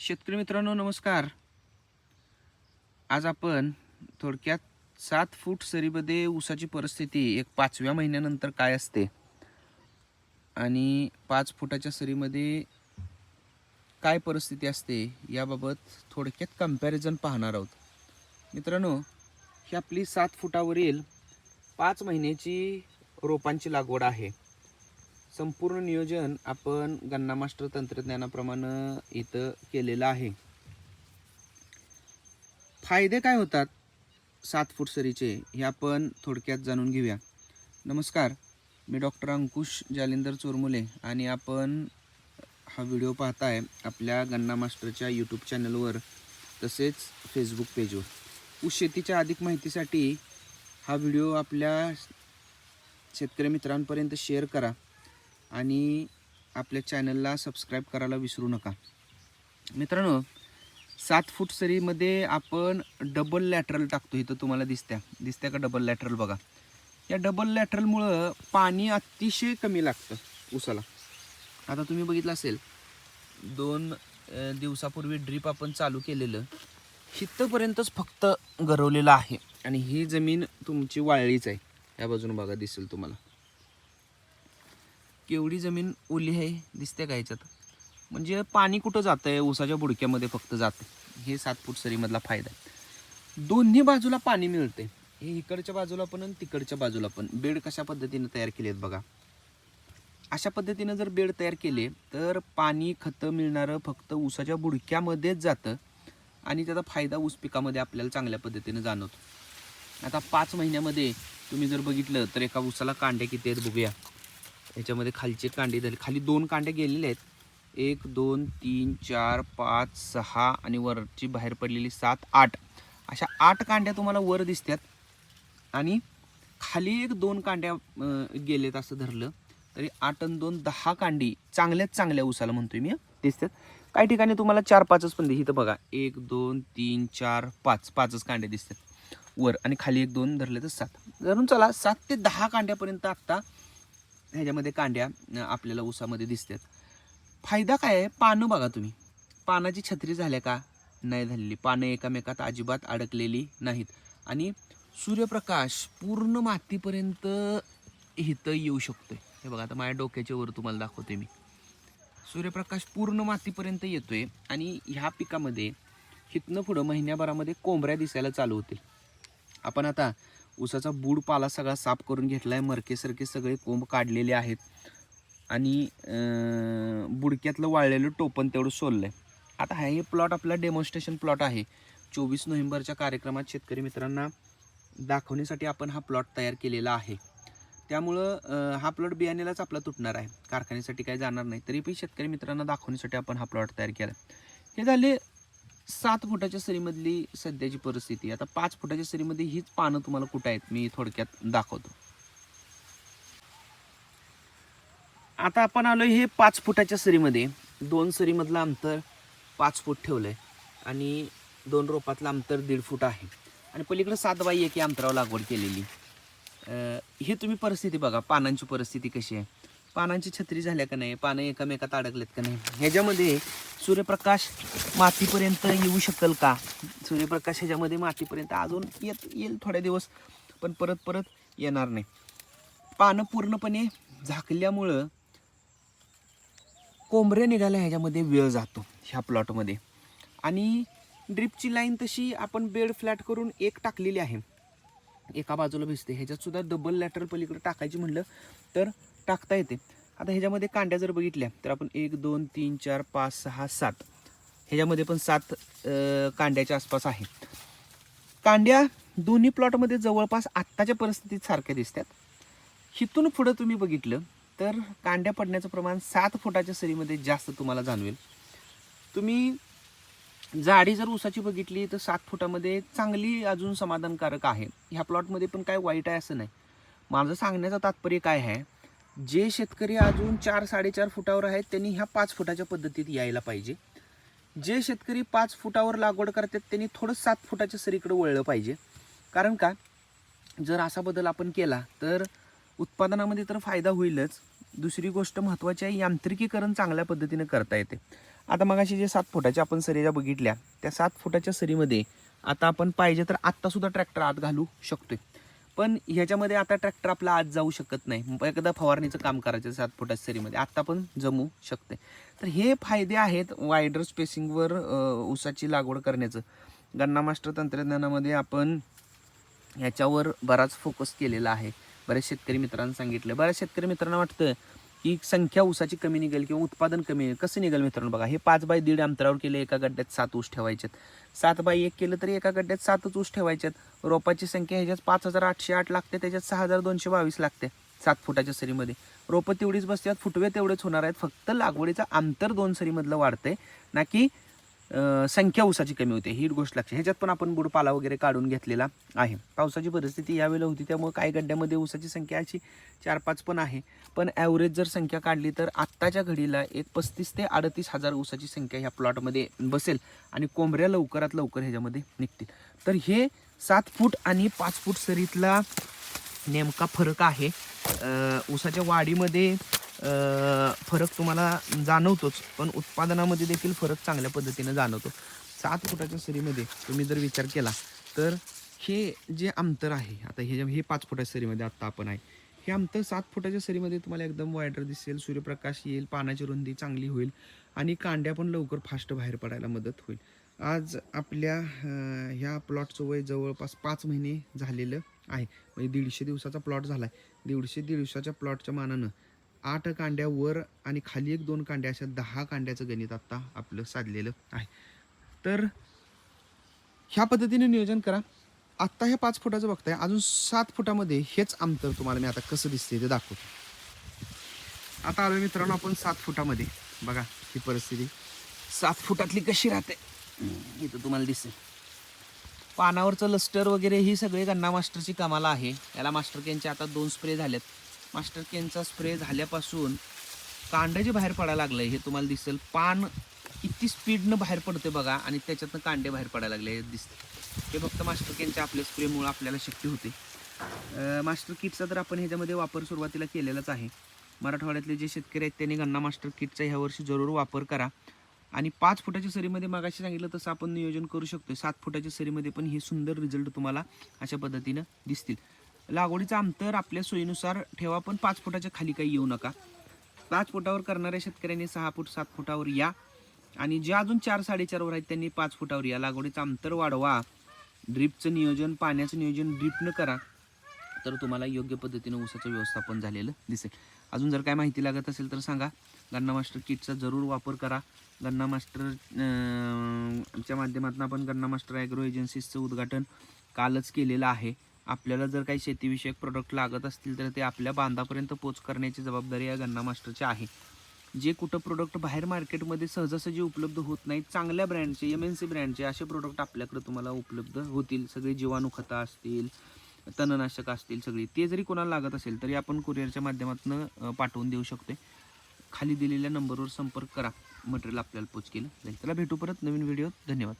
शेतकरी मित्रांनो नमस्कार. आज आपण थोडक्यात सात फूट सरीमध्ये ऊसाची परिस्थिती एक पाचव्या महिन्यानंतर काय असते आणि पाच फुटाच्या सरीमध्ये काय परिस्थिती असते याबाबत थोडक्यात कंपॅरिझन पाहणार आहोत. मित्रांनो ही आपली सात फुटावरील पाच महिन्याची रोपांची लागवड आहे. संपूर्ण नियोजन आपण गन्ना मास्टर तंत्रज्ञानाप्रमाणे इथं केलेलं आहे. फायदे काय होतात सात फूट सरीचे हे आपण थोडक्यात जाणून घेऊया. नमस्कार मी डॉक्टर अंकुश जालिंदर चोरमुले आणि आपण हा व्हिडिओ पाहताय आपल्या गन्ना मास्टरच्या यूट्यूब चॅनलवर तसेच फेसबुक पेजवर. ऊस शेतीच्या अधिक माहितीसाठी हा व्हिडिओ आपल्या शेतकरी मित्रांपर्यंत शेअर करा. आणि आपल्या चॅनलला सबस्क्राईब करायला विसरू नका. मित्रांनो सात फूट सरीमध्ये आपण डबल लॅटरल टाकतो. इथं तुम्हाला दिसत्या. दिसत्या का डबल लॅटरल बघा. या डबल लॅटरलमुळं पाणी अतिशय कमी लागतं उसाला आता तुम्ही बघितलं असेल दोन दिवसापूर्वी ड्रीप आपण चालू केलेलं हितपर्यंतच फक्त गरवलेलं आहे. आणि ही जमीन तुमची वाळलीच आहे. या बाजून बघा दिसेल तुम्हाला. केवढी जमीन ओली आहे दिसते का ह्याच्यात? म्हणजे पाणी कुठं जातं आहे ऊसाच्या बुडक्यामध्ये फक्त जातं हे सात फूट सरीमधला फायदा आहे. दोन्ही बाजूला पाणी मिळते हे इकडच्या बाजूला पण आणि तिकडच्या बाजूला पण. बेड कशा पद्धतीनं तयार केले आहेत बघा. अशा पद्धतीनं जर बेड तयार केले तर पाणी खतं मिळणारं फक्त ऊसाच्या बुडक्यामध्येच जातं आणि त्याचा फायदा ऊस पिकामध्ये आपल्याला चांगल्या पद्धतीनं जाणवतो. आता पाच महिन्यामध्ये तुम्ही जर बघितलं तर एका ऊसाला कांड्या किती आहेत बघूया. याच्यामध्ये खालचे कांडे झाले. खाली दोन कांडे गेलेले आहेत. एक दोन तीन चार पाच सहा आणि वरची बाहेर पडलेली सात आठ. अशा आठ कांड्या तुम्हाला वर दिसतात. आणि खाली एक दोन कांड्या गेलेत असं धरलं तरी आठ आणि दोन दहा कांडी चांगल्याच चांगल्या ऊसाला म्हणतोय मी दिसतात. काही ठिकाणी तुम्हाला चार पाचच पण दे. इथं बघा. एक दोन तीन चार पाच. पाचच कांडे दिसतात वर. आणि खाली एक दोन धरले तर सात. धरून चला सात ते दहा कांड्यापर्यंत आत्ता ह्याच्यामध्ये कांड्या आपल्याला ऊसामध्ये दिसतात. फायदा काय आहे? पानं बघा तुम्ही. पानाची छत्री झाल्या का? नाही झालेली. पानं एकामेकात अजिबात अडकलेली नाहीत. आणि सूर्यप्रकाश पूर्ण मातीपर्यंत इथं येऊ शकतोय. हे बघा आता माझ्या डोक्याच्या वर तुम्हाला दाखवते मी. सूर्यप्रकाश पूर्ण मातीपर्यंत येतोय आणि ह्या पिकामध्ये हिथनं पुढं महिन्याभरामध्ये कोंबऱ्या दिसायला चालू होतील. आपण आता उसाचा बूड पाला सगळा साफ करून घेतलाय. मरके सरके सगळे कोंब काढलेले आहेत. आणि बुडक्यातलं वाळलेलं टोपण तेवढं सोललं आहे आता हा हे प्लॉट आपला डेमॉन्स्ट्रेशन प्लॉट आहे. चोवीस नोव्हेंबरच्या कार्यक्रमात शेतकरी मित्रांना दाखवण्यासाठी आपण हा प्लॉट तयार केलेला आहे. त्यामुळं हा प्लॉट बियाण्यालाच आपला तुटणार आहे. कारखान्यासाठी काही जाणार नाही. तरी पण शेतकरी मित्रांना दाखवण्यासाठी आपण हा प्लॉट तयार केला हे झाले सात फुटाच्या सरीमधली सध्याची परिस्थिती आता पाच फुटाच्या सरीमध्ये हीच पानं तुम्हाला कुठं आहेत मी थोडक्यात दाखवतो. आता आपण आलो हे पाच फुटाच्या सरीमध्ये. दोन सरीमधलं अंतर पाच फूट ठेवलं आहे आणि दोन रोपातलं अंतर दीड फूट आहे. आणि पलीकडे सात बाई एक अंतरावर लागवड केलेली. ही हे तुम्ही परिस्थिती बघा पानांची परिस्थिती कशी आहे. पानांची छत्री झाल्या का नाही? पानं एकामेकात अडकलेत का नाही? ह्याच्यामध्ये सूर्यप्रकाश मातीपर्यंत येऊ शकेल का? सूर्यप्रकाश ह्याच्यामध्ये मातीपर्यंत अजून येत येईल थोड्या दिवस पण परत परत येणार नाही. पानं पूर्णपणे झाकल्यामुळं कोंबऱ्या निघायला ह्याच्यामध्ये वेळ जातो ह्या प्लॉटमध्ये आणि ड्रिपची लाईन तशी आपण बेड फ्लॅट करून एक टाकलेली आहे. एका बाजूला भिजते. ह्याच्यात सुद्धा डबल लॅटरल पलीकडे टाकायची म्हणलं तर टाकता येते. आता ह्याच्यामध्ये कांड्या जर बघितल्या तर आपण एक दोन तीन चार पाच सहा सात. ह्याच्यामध्ये पण सात कांड्याच्या आसपास आहे. कांड्या दोन्ही प्लॉटमध्ये जवळपास आत्ताच्या परिस्थितीत सारख्या दिसतात. हिथून पुढं तुम्ही बघितलं तर कांड्या पडण्याचं प्रमाण सात फुटाच्या सरीमध्ये जास्त तुम्हाला जाणवेल. तुम्ही जाडी जर ऊसाची बघितली तर सात फुटामध्ये चांगली अजून समाधानकारक आहे. ह्या प्लॉटमध्ये पण काय वाईट आहे असं नाही. माझं सांगण्याचं तात्पर्य काय आहे जे शेतकरी अजून चार साडेचार फुटावर आहेत त्यांनी ह्या पाच फुटाच्या पद्धतीत यायला पाहिजे. जे शेतकरी पाच फुटावर लागवड करतात त्यांनी थोडं सात फुटाच्या सरीकडे वळलं पाहिजे. कारण का? जर असा बदल आपण केला तर उत्पादनामध्ये तर फायदा होईलच. दुसरी गोष्ट महत्त्वाची आहे यांत्रिकीकरण चांगल्या पद्धतीने करता येते. आता मगाशी जे सात फुटाच्या आपण सरीजा बघितल्या त्या सात फुटाच्या सरीमध्ये आता आपण पाहिजे तर आत्तासुद्धा ट्रॅक्टर आत घालू शकतोय. पण ह्याच्यामध्ये आता ट्रॅक्टर आपला आत जाऊ शकत नाही. एकदा फवारणीचं काम करायचं सात फुटाच्या सरीमध्ये आत्ता पण जमू शकते. तर हे फायदे आहेत वायडर स्पेसिंगवर ऊसाची लागवड करण्याचं. गन्ना मास्टर तंत्रज्ञानामध्ये आपण ह्याच्यावर बराच फोकस केलेला आहे. बऱ्याच शेतकरी मित्रांना सांगितलं. बऱ्याच शेतकरी मित्रांना वाटतं की संख्या ऊसाची कमी निघेल किंवा उत्पादन कमी निघेल. कसं निघेल मित्रांनो बघा हे पाच बाय दीड अंतरावर केलं एका गड्ड्यात सात ऊस ठेवायचेत. सात बाय एक केलं तरी एका गड्ड्यात सातच ऊस ठेवायच्यात रोपाची संख्या ह्याच्यात पाच हजार आठशे आठ लागते त्याच्यात सहा हजार दोनशे बावीस लागते सात फुटाच्या सरीमध्ये. रोपं तेवढीच बसतात फुटवे तेवढेच होणार आहेत फक्त लागवडीचं अंतर दोन सरीमधलं वाढतंय. ना की संख्या ऊसाची कमी होते ही गोष्ट लक्षात. ह्याच्यात पण आपण बुडपाला वगैरे काढून घेतलेला आहे. पावसाची परिस्थिती यावेळेला होती त्यामुळे काही गड्ड्यामध्ये ऊसाची संख्या अशी चार पाच पण आहे. पण ॲव्हरेज जर संख्या काढली तर आत्ताच्या घडीला एक पस्तीस ते अडतीस हजार ऊसाची संख्या ह्या प्लॉटमध्ये बसेल आणि कोंबऱ्या लवकरात लवकर ह्याच्यामध्ये निघतील. तर हे सात फूट आणि पाच फूट सरीतला नेमका फरक आहे. ऊसाच्या वाढीमध्ये फरक तुम्हाला जाणवतोच पण उत्पादनामध्ये देखील फरक चांगल्या पद्धतीने जाणवतो. सात फुटाच्या सरीमध्ये तुम्ही जर विचार केला तर हे जे अंतर आहे आता हे जे- हे पाच फुटाच्या सरीमध्ये आत्ता आपण आहे. हे अंतर सात फुटाच्या सरीमध्ये तुम्हाला एकदम वायडर दिसेल सूर्यप्रकाश येईल पानाची रुंदी चांगली होईल आणि कांड्या पण लवकर फास्ट बाहेर पडायला मदत होईल. आज आपल्या ह्या प्लॉटचं वय जवळपास पाच महिने झालेलं आहे. म्हणजे दीडशे दिवसाचा प्लॉट झाला आहे दीडशे दिवसाच्या प्लॉटच्या मानानं आठ कांड्या वर आणि खाली एक दोन कांड्या अशा दहा कांड्याचं गणित आत्ता आपलं साधलेलं आहे. तर ह्या पद्धतीने नियोजन करा. आत्ता हे पाच फुटाचं बघताय. अजून सात फुटामध्ये हेच अंतर तुम्हाला मी आता कसं दिसते ते दाखवतो. आता आलो मित्रांनो आपण सात फुटामध्ये. बघा ही परिस्थिती. सात फुटातली कशी राहते? इथं तुम्हाला दिसेल. पानावरचं लस्टर वगैरे ही सगळे गन्ना मास्टरची कामाला आहे. याला मास्टर यांचे आता दोन स्प्रे झालेत. मास्टर केनचा स्प्रे झाल्यापासून कांडं जे बाहेर पडायला लागलं हे तुम्हाला दिसेल. पान किती स्पीडनं बाहेर पडते बघा आणि त्याच्यातनं कांडे बाहेर पडायला लागले हे दिसते हे फक्त मास्टर केनच्या आपल्या स्प्रेमुळं आपल्याला शक्य होते. मास्टर किटचा तर आपण ह्याच्यामध्ये वापर सुरुवातीला केलेलाच आहे. मराठवाड्यातले जे शेतकरी आहेत त्यांनी गन्ना मास्टर किटचा ह्यावर्षी जरूर वापर करा. आणि पाच फुटाच्या सरीमध्ये मागाशी सांगितलं तसं आपण नियोजन करू शकतो सात फुटाच्या सरीमध्ये पण हे सुंदर रिझल्ट तुम्हाला अशा पद्धतीनं दिसतील. लागवडीचं अंतर आपल्या सोयीनुसार ठेवा पण पाच फुटाच्या खाली काही येऊ नका. पाच फुटावर करणाऱ्या शेतकऱ्यांनी सहा फूट सात फुटावर या. आणि जे अजून चार साडेचारवर आहेत त्यांनी पाच फुटावर या. लागवडीचं अंतर वाढवा. ड्रीपचं नियोजन पाण्याचं नियोजन ड्रीपनं करा तर तुम्हाला योग्य पद्धतीनं ऊसाचं व्यवस्थापन झालेलं दिसेल. अजून जर काय माहिती लागत असेल तर सांगा. गन्ना मास्टर किटचा जरूर वापर करा. गन्ना मास्टर च्या माध्यमातून आपण गन्ना मास्टर ॲग्रो एजन्सीजचं उद्घाटन कालच केलेलं आहे. आपल्याला जर काही शेतीविषयक प्रोडक्ट लागत असतील तर ते आपल्या बांधापर्यंत पोच करण्याची जबाबदारी या गन्ना मास्टरची आहे. जे कुठं प्रोडक्ट बाहेर मार्केटमध्ये सहजासहजी उपलब्ध होत नाहीत चांगल्या ब्रँडचे एम एन सी ब्रँडचे असे प्रोडक्ट आपल्याकडे तुम्हाला उपलब्ध होतील. सगळे जीवाणू खतं असतील तणनाशक असतील सगळी ते जरी कोणाला लागत असेल तरी आपण कुरिअरच्या माध्यमातून पाठवून देऊ शकतो खाली दिलेल्या नंबरवर संपर्क करा. मटेरियल आपल्याला पोच केलं जाईल. त्याला भेटू परत नवीन व्हिडिओ धन्यवाद.